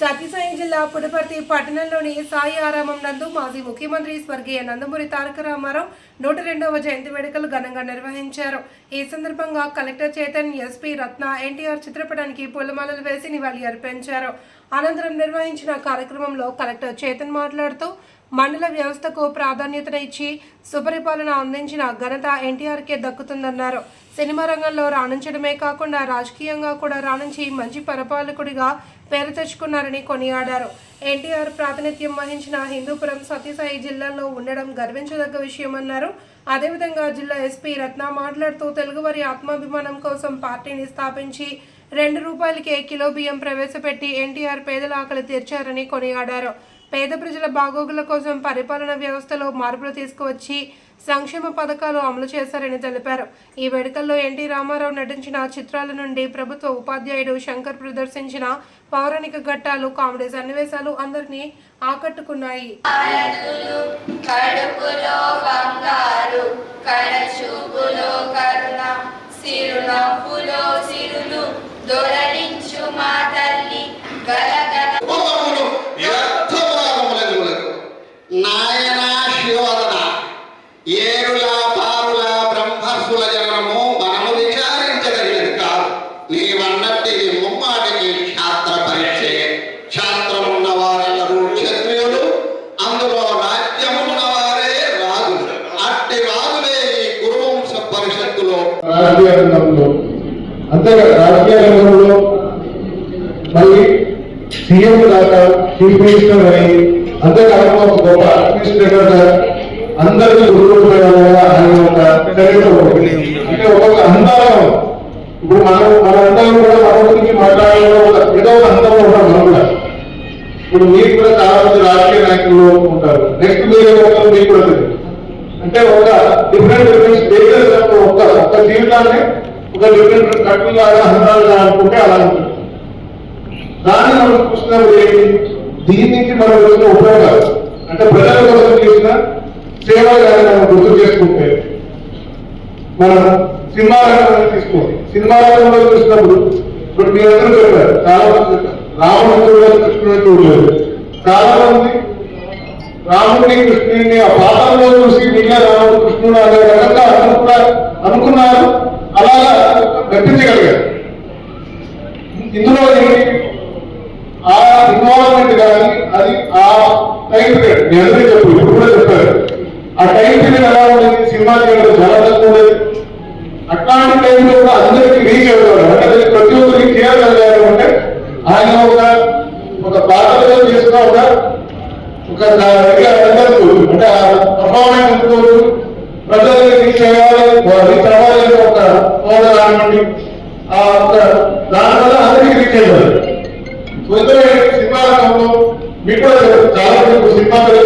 సత్యసాయి జిల్లా పుడపర్తి పట్టణంలోని సాయి ఆరామం నందు మాజీ ముఖ్యమంత్రి స్వర్గీయ నందమూరి తారక రామారావు నూట రెండవ జయంతి వేడుకలు ఘనంగా నిర్వహించారు. ఈ సందర్భంగా కలెక్టర్ చేతన్ ఎస్పీ రత్న ఎన్టీఆర్ చిత్రపటానికి పూలమాలలు వేసి నివాళి అర్పించారు. అనంతరం నిర్వహించిన కార్యక్రమంలో కలెక్టర్ చేతన్ మాట్లాడుతూ మండల వ్యవస్థకు ప్రాధాన్యతనిచ్చి సుపరిపాలన అందించిన ఘనత ఎన్టీఆర్కే దక్కుతుందన్నారు. సినిమా రంగంలో రాణించడమే కాకుండా రాజకీయంగా కూడా రాణించి మంచి పరిపాలకుడిగా పేరు తెచ్చుకున్నారని కొనియాడారు. ఎన్టీఆర్ ప్రాతినిధ్యం వహించిన హిందూపురం సత్యసాయి జిల్లాలో ఉండడం గర్వించదగ్గ విషయమన్నారు. అదేవిధంగా జిల్లా ఎస్పీ రత్న మాట్లాడుతూ తెలుగువారి ఆత్మాభిమానం కోసం పార్టీని స్థాపించి రెండు రూపాయలకే కిలో బియ్యం ప్రవేశపెట్టి ఎన్టీఆర్ పేదల ఆకలి తీర్చారని కొనియాడారు. పేద ప్రజల బాగోగుల కోసం పరిపాలన వ్యవస్థలో మార్పులు తీసుకువచ్చి సంక్షేమ పథకాలు అమలు చేశారని తెలిపారు. ఈ వేడుకల్లో ఎన్టీ రామారావు నటించిన చిత్రాల నుండి ప్రభుత్వ ఉపాధ్యాయుడు శంకర్ ప్రదర్శించిన పౌరాణిక ఘట్టాలు కామెడీ సన్నివేశాలు అందరినీ ఆకట్టుకున్నాయి. కడుపులో బంగారు కడచూపులో దొరలించు మా తల్లి గలగల ఉపమములు వ్యర్థభాగములగులకు నాయన శివదన ఏరుల పారుల బ్రహ్మర్షుల జననము మనము విచారించదగినది కాదు. నీవన్నట్టి ముమ్మాటికి క్షాత్ర పరీక్షే. క్షాత్రమున్న వారెల్లరూ క్షత్రియులు అందులో రాజ్యమున్న వారే రాజులు. అట్టి రాజులే ఈ పరిషత్తులో. రంగంలో రాజకీయ రంగంలో మళ్ళీ సీఎం దాకా చీఫ్ మినిస్టర్ అయి అంతేకాకుండా ఒక గొప్ప అడ్మినిస్ట్రేటర్గా అందరికీ గుర్తుండిపోయడం వల్ల ఆయన ఒక అంటే ఒక్కొక్క అందాలం ఇప్పుడు మనం మన మనందరం కూడా మన గురించి మాట్లాడడంలో ఒక ఏదో ఒక అందంలో ఉంటాం మనం కూడా. ఇప్పుడు మీరు కూడా చాలా మంది రాజకీయ నాయకులు ఉంటారు. నెక్స్ట్ మీరు ఒకరు మీకు కూడా తెలియదు అంటే ఒక డిఫరెంట్ డిఫరెంట్ స్టేజెస్ ఒక ఒక జీవితాన్ని ఒక డిఫరెంట్ కట్టులాగా అందాలుగా అనుకుంటే అలా ఉంటుంది. దాన్ని మనం చూసినప్పుడు ఏంటి? దీని నుంచి మనం వచ్చిన ఉపయోగాలు. అంటే ప్రజల కోసం చేసిన సేవ కానీ మనం గుర్తు చేసుకుంటే మనం సినిమా రంగం తీసుకోండి సినిమా రంగంలో చూసినప్పుడు ఇప్పుడు మీ అందరూ చెప్పారు చాలా మంది చెప్పారు రాముడు కృష్ణుడు చూడలేదు. చాలా మంది రాముడిని కృష్ణుడిని ఆ పాత్రలో చూసి మిగిలిన రాముడు కృష్ణుడు అనే ఇందులో ఆ ఇన్వాల్వ్మెంట్ కానీ అది ఆ టైం పీరియడ్ నేను అందరికీ చెప్పు ఇప్పుడు కూడా చెప్పారు. ఆ టైం పీరియడ్ ఎలా ఉండేది? సినిమా చేయడం చాలా తక్కువ ఉండేది. అట్లాంటి టైంలో కూడా అందరికీ రీచ్ అవ్వాలి అంటే ప్రతి ఒక్కరికి చేయగలిగారు అంటే ఆయన ఒక ఒక పాత్రలో చేసుకున్న ఒక ఒక అంటే ఆ పర్ఫార్మెన్స్ ఉంటుంది ప్రజల్ని రీచ్ అవ్వాలి రీచ్ అవ్వాలి ఒక హోదా కానివ్వండి దానివల్ల అందరికీ రీచ్ అయ్యారు సో ఇందులో సినిమా రంగంలో మీకు కూడా తెలుసు, చాలా మంది సినిమా పేరు చెప్పారు దాని